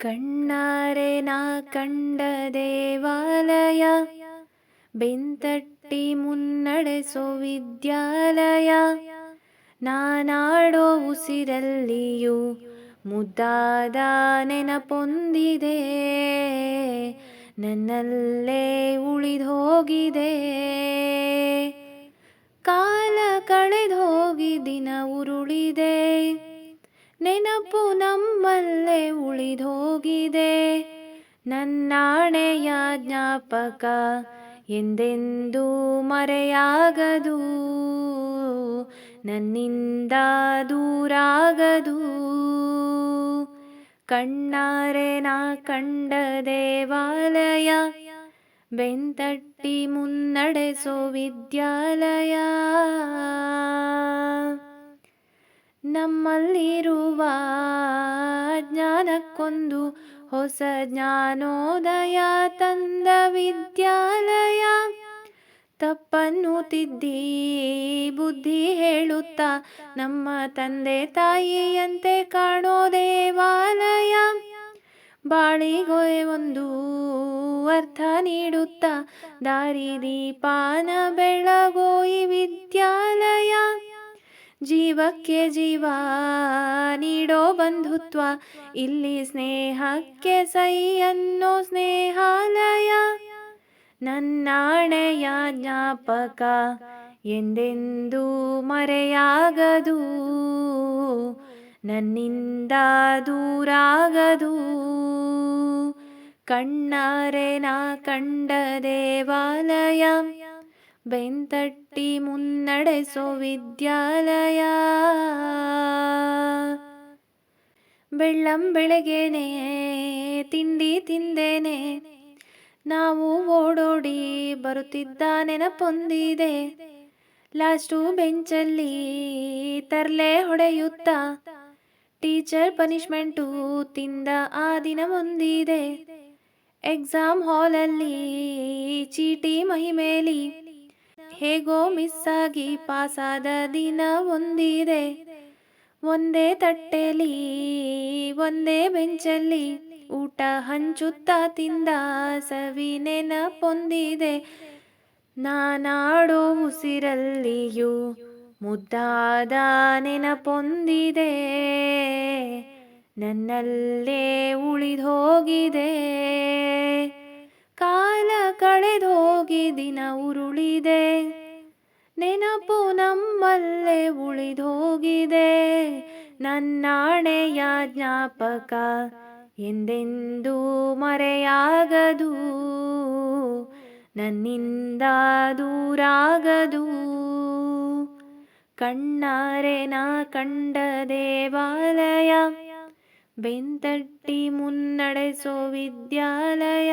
ಕಣ್ಣಾರೆ ನಾ ಕಂಡ ದೇವಾಲಯ ಬೆಂತಟ್ಟಿ ಮುನ್ನಡೆಸೋ ವಿದ್ಯಾಲಯ ನಾನಾಡೋ ಉಸಿರಲ್ಲಿಯೂ ಮುದ್ದಾದ ನೆನಪೊಂದಿದೆ ನನ್ನಲ್ಲೇ ಉಳಿದೋಗಿದೆ. ಕಾಲ ಕಳೆದೋಗಿ ದಿನ ಉರುಳಿದೆ. ನೆನಪು ನಮ್ಮಲ್ಲೇ ಉಳಿದೋಗಿದೆ. ನನ್ನಾಣೆಯ ಜ್ಞಾಪಕ ಎಂದೆಂದೂ ಮರೆಯಾಗದು. ನನ್ನಿಂದ ದೂರಾಗದು. ಕಣ್ಣಾರೆ ನಾ ಕಂಡ ದೇವಾಲಯ ಬೆಂತಟ್ಟಿ ಮುನ್ನಡೆಸೋ ವಿದ್ಯಾಲಯ. ನಮ್ಮಲ್ಲಿರುವ ಜ್ಞಾನಕ್ಕೊಂದು ಹೊಸ ಜ್ಞಾನೋದಯ ತಂದ ವಿದ್ಯಾಲಯ. ತಪ್ಪನ್ನು ತಿದ್ದಿ ಬುದ್ಧಿ ಹೇಳುತ್ತಾ ನಮ್ಮ ತಂದೆ ತಾಯಿಯಂತೆ ಕಾಣೋ ದೇವಾಲಯ. ಬಾಳಿಗೊಯ್ ಒಂದು ಅರ್ಥ ನೀಡುತ್ತಾ ದಾರಿ ದೀಪಾನ ಬೆಳಗೋ ಈ ವಿದ್ಯಾಲಯ. ಜೀವಕ್ಕೆ ಜೀವ ನೀಡೋ ಬಂಧುತ್ವ, ಇಲ್ಲಿ ಸ್ನೇಹಕ್ಕೆ ಸೈ ಅನ್ನೋ ಸ್ನೇಹಾಲಯ ನನ್ನಾಣೆಯ ಜ್ಞಾಪಕ ಎಂದೆಂದೂ ಮರೆಯಾಗದು. ನನ್ನಿಂದ ದೂರಾಗದು. ಕಣ್ಣಾರೆ ನಾ ಕಂಡ ದೇವಾಲಯ, ಬೆಂತಟ್ಟಿ ಮುನ್ನಡೆಸೋ ವಿದ್ಯಾಲಯ. ಬೆಳ್ಳಂ ಬೆಳಗ್ಗೆನೇ ತಿಂಡಿ ತಿಂದೇನೆ ನಾವು ಓಡೋಡಿ ಬರುತ್ತಿದ್ದ ನೆನಪೊಂದಿದೆ. ಲಾಸ್ಟು ಬೆಂಚಲ್ಲಿ ತರ್ಲೆ ಹೊಡೆಯುತ್ತಾ, ಟೀಚರ್ ಪನಿಷ್ಮೆಂಟು ತಿಂದ ಆ ದಿನ ಮುಂದಿದೆ ಎಕ್ಸಾಮ್ ಹಾಲಲ್ಲಿ ಚೀಟಿ ಮಹಿಮೇಲಿ, ಹೇಗೋ ಮಿಸ್ ಆಗಿ ಪಾಸಾದ ದಿನ ಒಂದಿದೆ. ಒಂದೇ ತಟ್ಟೆಲಿ, ಒಂದೇ ಬೆಂಚಲ್ಲಿ ಊಟ ಹಂಚುತ್ತ ತಿಂದ ಸವಿ ನೆನಪೊಂದಿದೆ. ನಾನಾಡೋ ಉಸಿರಲ್ಲಿಯೂ ಮುದ್ದಾದ ನೆನಪೊಂದಿದೆ. ನನ್ನಲ್ಲೇ ಉಳಿದೋಗಿದೆ. ಕಾಲ ಕಳೆದೋಗಿ ದಿನ ಉರುಳಿದೆ. ನೆನಪು ನಮ್ಮಲ್ಲೇ ಉಳಿದೋಗಿದೆ. ನನ್ನಾಣೆಯ ಜ್ಞಾಪಕ ಎಂದೆಂದೂ ಮರೆಯಾಗದು ನನ್ನಿಂದ ದೂರಾಗದು. ಕಣ್ಣಾರೆ ನಾ ಕಂಡ ದೇವಾಲಯ ಬೆಂತಟ್ಟಿ ಮುನ್ನಡೆಸೋ ವಿದ್ಯಾಲಯ.